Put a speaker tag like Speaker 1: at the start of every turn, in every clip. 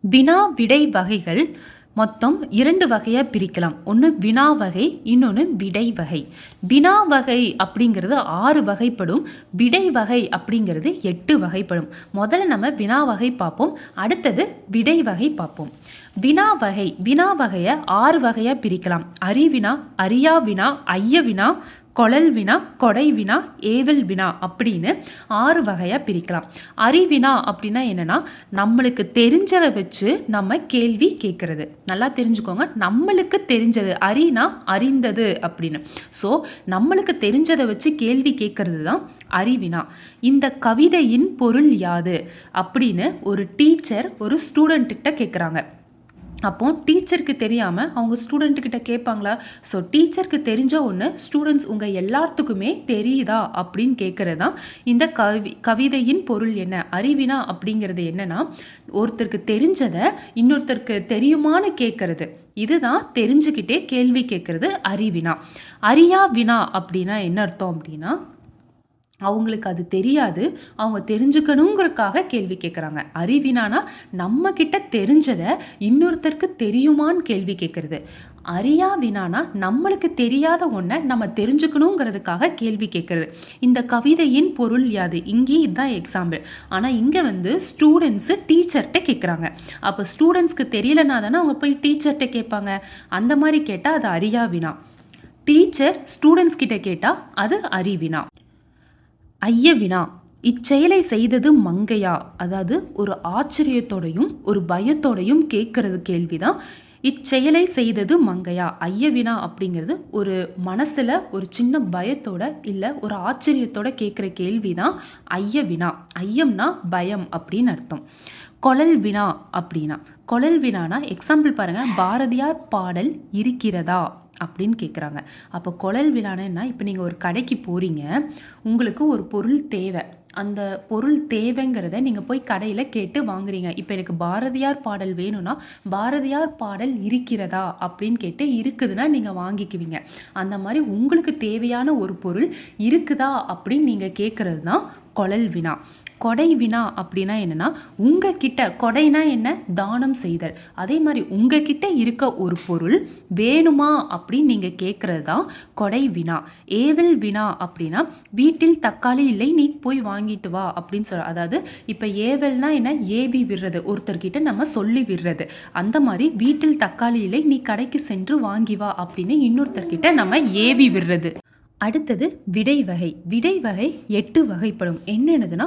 Speaker 1: வினா விடை வகைகள் மொத்தம் இரண்டு வகையாக பிரிக்கலாம். ஒன்று வினா வகை இன்னொன்று விடை வகை. வினா வகை அப்படிங்கிறது ஆறு வகைப்படும் விடை வகை அப்படிங்கிறது எட்டு வகைப்படும். முதல்ல நம்ம வினா வகை பார்ப்போம் அடுத்தது விடை வகை பார்ப்போம். வினா வகை வினா வகையை ஆறு வகையாக பிரிக்கலாம். அறிவினா அறியா வினா ஐய வினா கொழல் வினா கொடை வினா ஏவல் வினா அப்படின்னு ஆறு வகையாக பிரிக்கலாம். அறிவினா அப்படின்னா என்னென்னா நம்மளுக்கு தெரிஞ்சதை வச்சு நம்ம கேள்வி கேட்குறது நல்லா தெரிஞ்சுக்கோங்க. நம்மளுக்கு தெரிஞ்சது. அறினா அறிந்தது அப்படின்னு. ஸோ நம்மளுக்கு தெரிஞ்சதை வச்சு கேள்வி கேட்குறது தான் அறிவினா இந்த கவிதையின் பொருள் யாது அப்படின்னு ஒரு டீச்சர் ஒரு ஸ்டூடெண்ட்டுக்கிட்ட கேட்குறாங்க அப்போ டீச்சருக்கு தெரியாமல் அவங்க ஸ்டூடெண்ட்டுக்கிட்ட கேட்பாங்களா? ஸோ டீச்சருக்கு தெரிஞ்ச ஒன்று ஸ்டூடெண்ட்ஸ் உங்கள் எல்லாத்துக்குமே தெரியுதா? அப்படின்னு கேட்குறது தான் இந்த கவி கவிதையின் பொருள் என்ன? அறிவினா அப்படிங்கிறது என்னன்னா ஒருத்தருக்கு தெரிஞ்சதை இன்னொருத்தருக்கு தெரியுமான்னு கேட்குறது இதுதான் தெரிஞ்சுக்கிட்டே கேள்வி கேட்குறது அறிவினா. அறியா வினா அப்படின்னா என்ன அர்த்தம் அப்படின்னா அவங்களுக்கு அது தெரியாது. அவங்க தெரிஞ்சுக்கணுங்கிறதுக்காக கேள்வி கேட்குறாங்க அறிவினானா நம்ம கிட்ட தெரிஞ்சதை இன்னொருத்தருக்கு தெரியுமான்னு கேள்வி கேட்குறது அறியா வினானா நம்மளுக்கு தெரியாத ஒன்றை நம்ம தெரிஞ்சுக்கணுங்கிறதுக்காக கேள்வி கேட்குறது இந்த கவிதையின் பொருள் யாது? இங்கேயும் இதுதான் எக்ஸாம்பிள் ஆனால் இங்கே வந்து ஸ்டூடெண்ட்ஸு டீச்சர்கிட்ட கேட்குறாங்க அப்போ ஸ்டூடெண்ட்ஸ்க்கு தெரியலனா தானே அவங்க போய் டீச்சர்கிட்ட கேட்பாங்க? அந்த மாதிரி கேட்டால் அது அறியா வினா டீச்சர் ஸ்டூடெண்ட்ஸ் கிட்ட கேட்டால் அது அறிவினா. ஐயவினா இச்செயலை செய்தது மங்கையா? அதாவது ஒரு ஆச்சரியத்தோடையும் ஒரு பயத்தோடையும் கேட்கறது கேள்விதான். இச்செயலை செய்தது மங்கையா ஐயவினா அப்படிங்கிறது ஒரு மனசில் ஒரு சின்ன பயத்தோட இல்லை ஒரு ஆச்சரியத்தோட கேட்குற கேள்வி தான் ஐயவினா. ஐயம்னா பயம் அப்படின்னு அர்த்தம். கொழல் வினா அப்படின்னா கொழல் வினானா எக்ஸாம்பிள் பாருங்கள் பாரதியார் பாடல் இருக்கிறதா? அப்படின்னு கேட்குறாங்க அப்போ குழல் விழானா இப்போ நீங்கள் ஒரு கடைக்கு போகிறீங்க உங்களுக்கு ஒரு பொருள் தேவை. அந்த பொருள் தேவைங்கிறத நீங்கள் போய் கடையில் கேட்டு வாங்குறீங்க. இப்போ எனக்கு பாரதியார் பாடல் வேணும்னா பாரதியார் பாடல் இருக்கிறதா அப்படின்னு கேட்டு இருக்குதுன்னா நீங்கள் வாங்கிக்குவீங்க. அந்த மாதிரி உங்களுக்கு தேவையான ஒரு பொருள் இருக்குதா அப்படின்னு நீங்கள் கேட்குறது தான் குழல் வினா. கொடை வினா அப்படின்னா என்னென்னா உங்ககிட்ட கொடைனா என்ன? தானம் செய்தல். அதே மாதிரி உங்ககிட்ட இருக்க ஒரு பொருள் வேணுமா அப்படின்னு நீங்கள் கேட்குறது தான் கொடை வினா. ஏவல் வினா அப்படின்னா வீட்டில் தக்காளி இல்லை நீ போய் வாங்கிட்டு வா அப்படின்னு சொல்ல அதாவது இப்போ ஏவல்னா என்ன? ஏவி விடுறது ஒருத்தர்கிட்ட நம்ம சொல்லி விடுறது. அந்த மாதிரி வீட்டில் தக்காளி இல்லை நீ கடைக்கு சென்று வாங்கி வா அப்படின்னு இன்னொருத்தர்கிட்ட நம்ம ஏவி விடுறது. அடுத்தது விடை வகை. விடை வகை எட்டு வகைப்படும். என்னென்னதுன்னா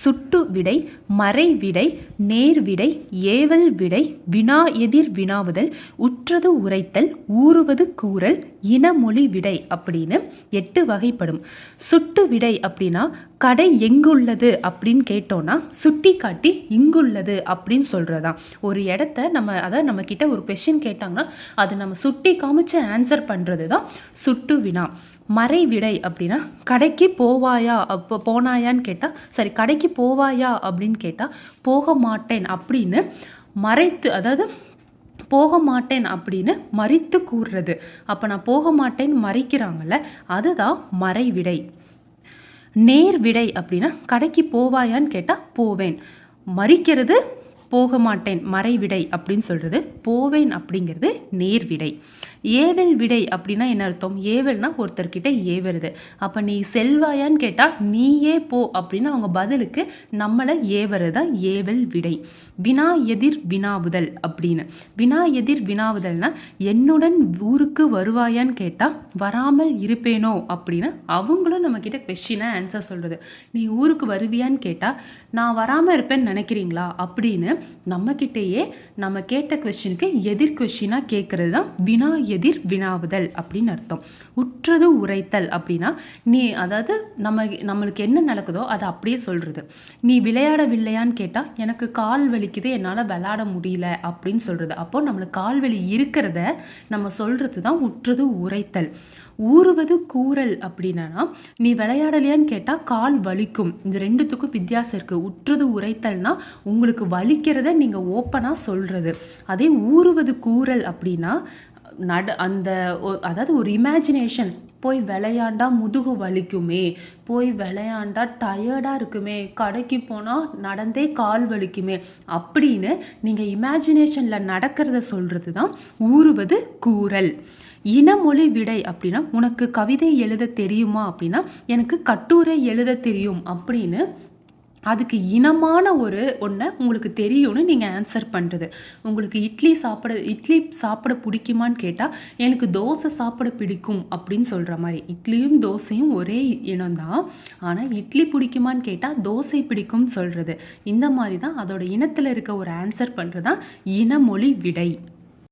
Speaker 1: சுட்டு விடை மறை விடை நேர் விடை ஏவல் விடை வினா எதிர் வினாவுதல் உற்றது உரைத்தல் ஊறுவது கூறல் இனமொழி விடை அப்படின்னு எட்டு வகைப்படும். சுட்டு விடை அப்படின்னா கடை எங்குள்ளது அப்படின்னு கேட்டோன்னா சுட்டி காட்டி இங்குள்ளது அப்படின்னு சொல்கிறதா ஒரு இடத்த நம்ம அதை நம்ம கிட்ட ஒரு கொஷின் கேட்டாங்கன்னா அது நம்ம சுட்டி காமிச்சு ஆன்சர் பண்ணுறது தான் சுட்டு வினா. மறை விடை அப்படின்னா கடைக்கு போவாயா? அப்போ போனாயான்னு கேட்டால் சரி கடைக்கு போவாயா அப்படின்னு கேட்டால் போக மாட்டேன் அப்படின்னு மறைத்து அதாவது போக மாட்டேன் அப்படின்னு மறித்து கூறுறது. அப்போ நான் போக மாட்டேன் மறைக்கிறாங்கல்ல அதுதான் மறைவிடை. நேர் விடை அப்படின்னா கடைக்கு போவாயான்னு கேட்டால் போவேன். மறிக்கிறது போக மாட்டேன் மறைவிடை அப்படின்னு சொல்கிறது போவேன் அப்படிங்கிறது நேர்விடை. ஏவல் விடை அப்படின்னா என்ன அர்த்தம்? ஏவல்னா ஒருத்தர்கிட்ட ஏவருது அப்போ நீ செல்வாயான்னு கேட்டால் நீயே போ அப்படின்னு அவங்க பதிலுக்கு நம்மளை ஏவரு தான் ஏவல் விடை. வினா எதிர் வினாவுதல் அப்படின்னு. வினா எதிர் வினாவுதல்னா என்னுடன் ஊருக்கு வருவாயான்னு கேட்டால் வராமல் இருப்பேனோ அப்படின்னு அவங்களும் நம்மக்கிட்ட கொஷினை ஆன்சர் சொல்கிறது நீ ஊருக்கு வருவியான்னு கேட்டால் நான் வராமல் இருப்பேன்னு நினைக்கிறீங்களா? அப்படின்னு நம்மக்கிட்டேயே நம்ம கேட்ட கொஷினுக்கு எதிர் கொஷினாக கேட்குறது தான் வினா எதிர் வினாவுதல் அப்படின்னு அர்த்தம். உற்றது உரைத்தல் அப்படின்னா நீ அதாவது நம்ம நம்மளுக்கு என்ன நடக்குதோ அதை அப்படியே சொல்கிறது நீ விளையாடவில்லையான்னு கேட்டால் எனக்கு கால் வலிக்குது என்னால் விளையாட முடியல அப்படின்னு சொல்கிறது அப்போது நம்மளுக்கு கால் வலி இருக்கிறத நம்ம சொல்கிறது தான் உற்றது உரைத்தல். ஊறுவது கூறல் அப்படின்னா நீ விளையாடலையான்னு கேட்டால் கால் வலிக்கும். இந்த ரெண்டுத்துக்கும் வித்தியாசம் இருக்குது உற்றது உரைத்தல்னா உங்களுக்கு வலிக்கிறத நீங்கள் ஓப்பனாக சொல்கிறது அதே ஊறுவது கூறல் அப்படின்னா நட அந்த ஒ- அதாவது ஒரு இமேஜினேஷன் போய் விளையாண்டா முதுகு வலிக்குமே போய் விளையாண்டா டயர்டாக இருக்குமே கடைக்கு போனால் நடந்தே கால் வலிக்குமே அப்படின்னு நீங்கள் இமேஜினேஷனில் நடக்கிறத சொல்கிறது தான் ஊறுவது கூறல். இனமொழி விடை அப்படின்னா உனக்கு கவிதை எழுத தெரியுமா அப்படின்னா எனக்கு கட்டுரை எழுத தெரியும் அப்படின்னு அதுக்கு இனமான ஒரு ஒன்றை உங்களுக்கு தெரியும்னு நீங்கள் ஆன்சர் பண்ணுறது உங்களுக்கு இட்லி சாப்பிட இட்லி சாப்பிட பிடிக்குமான்னு கேட்டால் எனக்கு தோசை சாப்பிட பிடிக்கும் அப்படின்னு சொல்கிற மாதிரி. இட்லியும் தோசையும் ஒரே இனம்தான். ஆனால் இட்லி பிடிக்குமான்னு கேட்டால் தோசை பிடிக்கும்னு சொல்கிறது இந்த மாதிரி தான் அதோட இனத்தில் இருக்க ஒரு ஆன்சர் பண்ணுறது தான் இனமொழி விடை.